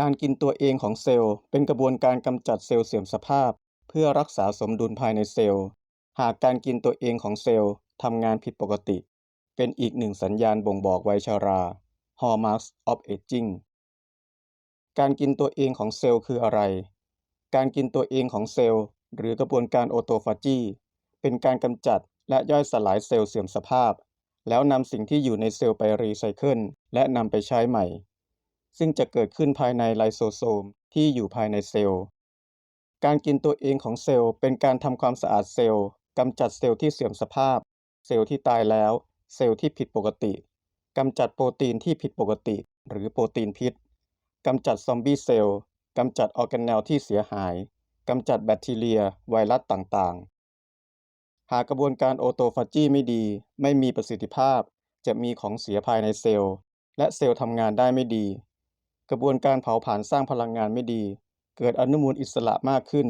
การกินตัวเองของเซลล์ เป็นกระบวนการกำจัดเซลล์เสื่อมสภาพ เพื่อรักษาสมดุลภายในเซลล์ หากการกินตัวเองของเซลล์ทำงานผิดปกติ เป็นอีกหนึ่งสัญญาณบ่งบอกวัยชรา Hallmarks of Aging การกินตัวเองของเซลล์คืออะไร การกินตัวเองของเซลล์ หรือกระบวนการโอโตฟาจีเป็นการกำจัดและย่อยสลายเซลล์เสื่อมสภาพ แล้วนำสิ่งที่อยู่ในเซลล์ไปรีไซเคิลและนำไปใช้ใหม่ ซึ่งจะเกิดขึ้นภายในไลโซโซมที่อยู่ภายในเซลล์ การกินตัวเองของเซลล์เป็นการทำความสะอาดเซลล์กำจัดเซลล์ที่เสื่อมสภาพ เซลล์ที่ตายแล้ว เซลล์ที่ผิดปกติกำจัดโปรตีนที่ผิดปกติ หรือโปรตีนพิษกำจัดซอมบี้เซลล์กำจัดออร์แกเนลที่เสียหายกำจัดแบคทีเรีย ไวรัสต่างๆ หากกระบวนการโอโตฟาจีไม่ดี ไม่มีประสิทธิภาพ จะมีของเสียภายในเซลล์ และเซลล์ทำงานได้ไม่ดี กระบวนการเผาผลาญสร้างพลังงานไม่ดี เกิดอนุมูลอิสระมากขึ้น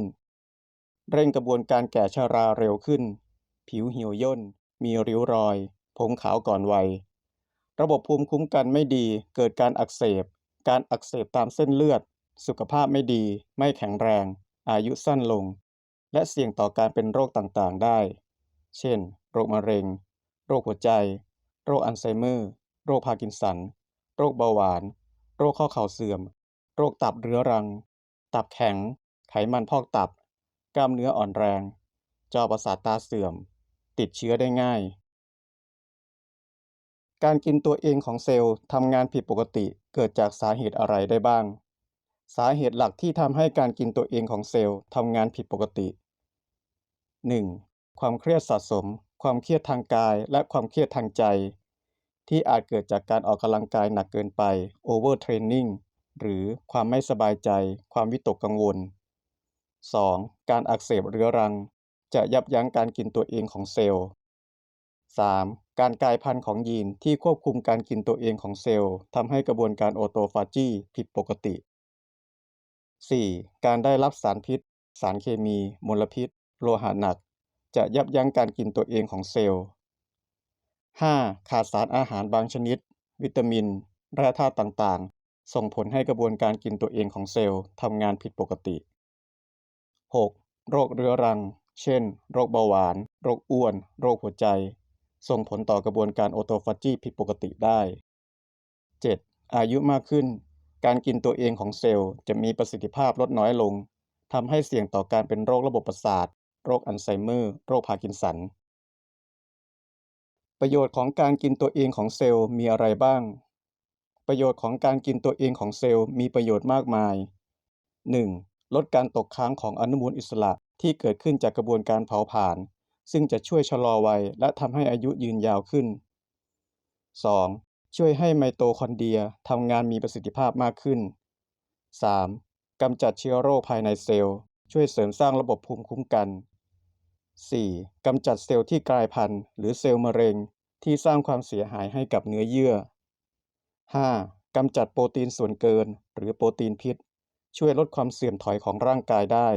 เร่งกระบวนการแก่ชาราเร็วขึ้น ผิวเหี่ยวย่น มีริ้วรอย ผมขาวก่อนวัย ระบบภูมิคุ้มกันไม่ดี เกิดการอักเสบ การอักเสบตามเส้นเลือด สุขภาพไม่ดี ไม่แข็งแรง อายุสั้นลง และเสี่ยงต่อการเป็นโรคต่างๆ ได้ เช่น โรคมะเร็ง โรคหัวใจ โรคอัลไซเมอร์ โรคพาร์กินสัน โรคเบาหวาน โรคข้อเข่าเสื่อม โรคตับเรื้อรัง ตับแข็ง ไขมันพอกตับ กล้ามเนื้ออ่อนแรง จอประสาทตาเสื่อม ติดเชื้อได้ง่าย การกินตัวเองของเซลล์ทำงานผิดปกติเกิดจากสาเหตุอะไรได้บ้าง สาเหตุหลักที่ทำให้การกินตัวเองของเซลล์ทำงานผิดปกติ 1. ความเครียดสะสม ความเครียดทางกายและความเครียดทางใจ ที่อาจเกิดจากการออกกำลังกายหนักเกินไป overtraining หรือความไม่สบายใจ ความวิตกกังวล 2. การอักเสบเรื้อรัง จะยับยั้งการกินตัวเองของเซลล์ 3. การกลายพันธุ์ของยีนที่ควบคุมการกินตัวเองของเซลล์ทำให้กระบวนการโอโตฟาจีผิดปกติ 4. การได้รับสารพิษ สารเคมี มลพิษ โลหะหนัก จะยับยั้งการกินตัวเองของเซลล์ 5. ขาดสารอาหารบางชนิด วิตามิน แร่ธาตุต่างๆ ส่งผลให้กระบวนการกินตัวเองของเซลล์ทำงานผิดปกติ 6. โรคเรื้อรัง เช่น โรคเบาหวาน โรคอ้วน โรคหัวใจ ส่งผลต่อกระบวนการโอโตฟาจีผิดปกติได้ 7. อายุมากขึ้น การกินตัวเองของเซลล์จะมีประสิทธิภาพลดน้อยลงทำให้เสี่ยงต่อการเป็นโรคระบบประสาท โรคอัลไซเมอร์ โรคพาร์กินสัน ประโยชน์ของการกินตัวเองของเซลล์มีอะไรบ้าง ประโยชน์ของการกินตัวเองของเซลล์มีประโยชน์มากมาย 1. ลดการตกค้างของอนุมูลอิสระที่เกิดขึ้นจากกระบวนการเผาผลาญซึ่งจะช่วยชะลอวัยและทำให้อายุยืนยาวขึ้น 2. ช่วยให้ไมโตคอนเดรียทำงานมีประสิทธิภาพมากขึ้น 3. กำจัดเชื้อโรคภายในเซลล์ ช่วยเสริมสร้างระบบภูมิคุ้มกัน 4. กำจัดเซลล์ที่กลายพันธุ์ หรือเซลล์มะเร็ง ที่สร้างความเสียหายให้กับเนื้อเยื่อ 5. กำจัดโปรตีนส่วนเกิน หรือโปรตีนพิษ ช่วยลดความเสื่อมถอยของร่างกายได้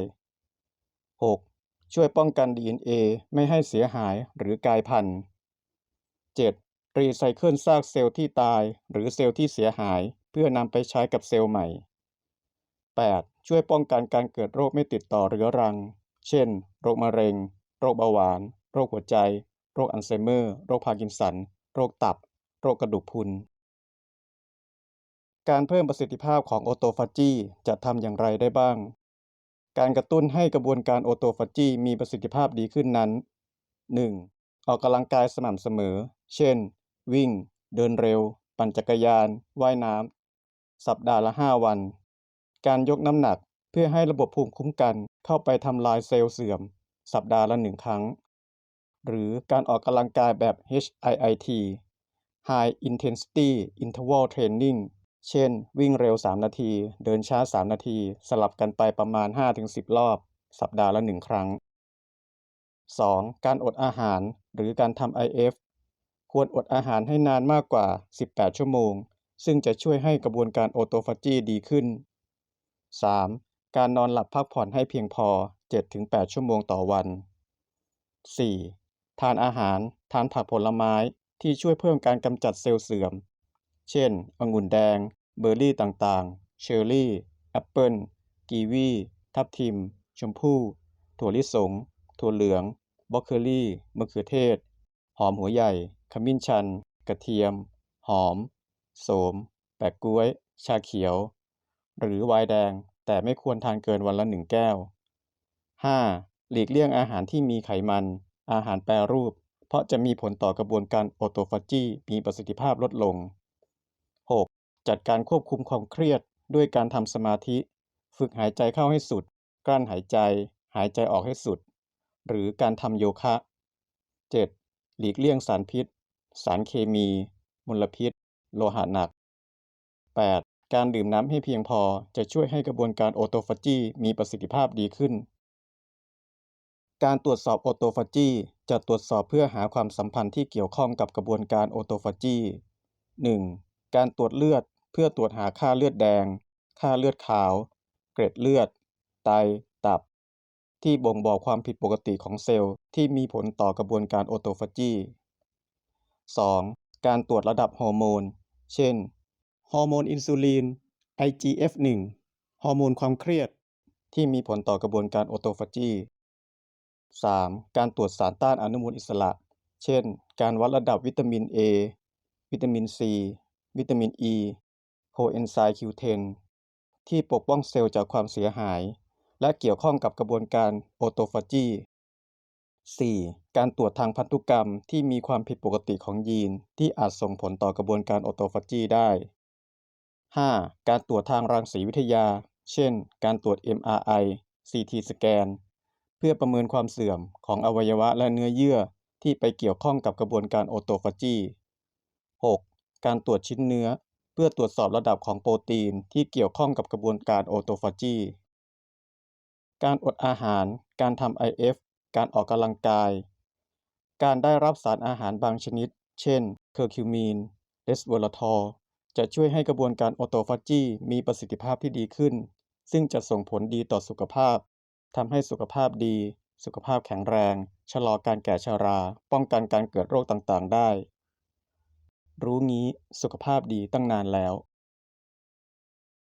6. ช่วยป้องกัน DNA ไม่ให้เสียหายหรือกลายพันธุ์ 7. รีไซเคิลซากเซลล์ที่ตาย หรือเซลล์ที่เสียหาย เพื่อนำไปใช้กับเซลล์ใหม่ 8. ช่วยป้องกันการเกิดโรคไม่ติดต่อเรื้อรัง เช่น โรคมะเร็ง โรคเบาหวาน โรคหัวใจ โรคอัลไซเมอร์ โรคพาร์กินสัน โรคตับ โรคกระดูกพรุน การเพิ่มประสิทธิภาพของโอโตฟาจีจะทำอย่างไรได้บ้าง การกระตุ้นให้กระบวนการโอโตฟาจีมีประสิทธิภาพดีขึ้นนั้น 1. ออกกำลังกายสม่ำเสมอ เช่น วิ่ง เดินเร็ว ปั่นจักรยาน ว่ายน้ำ สัปดาห์ละ 5 วัน การยกน้ำหนักเพื่อให้ระบบภูมิคุ้มกันเข้าไปทำลายเซลล์เสื่อม สัปดาห์ละหนึ่งครั้ง หรือการออกกำลังกายแบบ HIIT High Intensity Interval Training เช่น วิ่งเร็ว 3 นาที เดินช้า 3 นาที สลับกันไปประมาณ 5-10 รอบ สัปดาห์ละ 1 ครั้ง 2. การอดอาหารหรือการทำ IF ควรอดอาหารให้นานมากกว่า 18 ชั่วโมง ซึ่งจะช่วยให้กระบวนการโอโตฟาจีดีขึ้น 3. การนอนหลับพักผ่อนให้เพียงพอ 7-8 ชั่วโมงต่อวัน 4. ทานอาหารทานผักผลไม้ที่ช่วยเพิ่มการกำจัดเซลล์เสื่อม เช่น องุ่นแดง เบอร์รี่ต่างๆ เชอร์รี่ แอปเปิลกีวี ทับทิม ชมพู่ ถั่วลิสง ถั่วเหลือง บล็อกเคอรี่ มะเขือเทศ หอมหัวใหญ่ ขมิ้นชัน กระเทียม หอม โสม แปะก๊วย ชาเขียว หรือไวน์แดง แต่ไม่ควรทานเกินวันละหนึ่งแก้ว 5. หลีกเลี่ยงอาหารที่มีไขมัน อาหารแปรรูป เพราะจะมีผลต่อกระบวนการออโตฟาจีมีประสิทธิภาพลดลง 6. จัดการควบคุมความเครียดด้วยการทำสมาธิ ฝึกหายใจเข้าให้สุด กลั้นหายใจ หายใจออกให้สุด หรือการทำโยคะ 7. หลีกเลี่ยงสารพิษ สารเคมี มลพิษ โลหะหนัก 8. การดื่มน้ำให้เพียงพอจะช่วยให้กระบวนการออโตฟาจีมีประสิทธิภาพดีขึ้น การตรวจสอบออโตฟาจีจะตรวจสอบเพื่อหาความสัมพันธ์ที่เกี่ยวข้องกับกระบวนการออโตฟาจี 1. การตรวจเลือดเพื่อตรวจหาค่าเลือดแดง ค่าเลือดขาว เกร็ดเลือด ไต ตับ ที่บ่งบอกความผิดปกติของเซลล์ที่มีผลต่อกระบวนการออโตฟาจี 2. การตรวจระดับฮอร์โมน เช่น ฮอร์โมนอินซูลิน IGF-1 ฮอร์โมนความเครียด ที่มีผลต่อกระบวนการออโตฟาจี 3. การตรวจสารต้านอนุมูลอิสระ เช่น การวัดระดับวิตามิน A วิตามิน C วิตามิน E โคเอนไซม์ Q10 ที่ปกป้องเซลล์จากความเสียหาย และเกี่ยวข้องกับกระบวนการออโตฟาจี 4. การตรวจทางพันธุกรรมที่มีความผิดปกติของยีน ที่อาจส่งผลต่อกระบวนการออโตฟาจีได้ 5. การตรวจทางรังสีวิทยา เช่น การตรวจ MRI CT สแกน เพื่อประเมินความเสื่อมของอวัยวะและเนื้อเยื่อที่ไปเกี่ยวข้องกับกระบวนการออโตฟาจี 6. การตรวจชิ้นเนื้อ เพื่อตรวจสอบระดับของโปรตีนที่เกี่ยวข้องกับกระบวนการออโตฟาจี การอดอาหาร การทำ IF การออกกำลังกาย การได้รับสารอาหารบางชนิด เช่น เคอร์คิวมีนเรสเวอราทอ จะช่วยให้กระบวนการออโตฟาจีมีประสิทธิภาพที่ดีขึ้น ซึ่งจะส่งผลดีต่อสุขภาพทำให้สุขภาพดี สุขภาพแข็งแรง ชะลอการแก่ชรา ป้องกันการเกิดโรคต่างๆ ได้ รู้งี้สุขภาพดีตั้งนานแล้ว